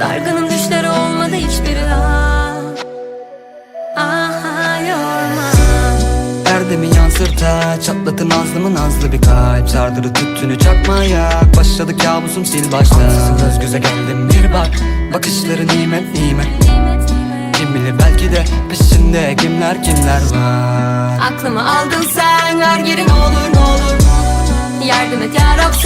Dargının düşleri olmadı hiçbiri ah Aha yorma Erdemi yansırta Çatlatın nazlımı nazlı bir kalp. Sardırı tüttünü çakmaya Başladı kabusum sil başta. Ansızın göz göze geldim bir bak. Bakışları nimet nimet Kim bilir belki de peşinde kimler kimler var. Aklımı aldın sen ver geri ne olur ne olur. Yardım et yarab sen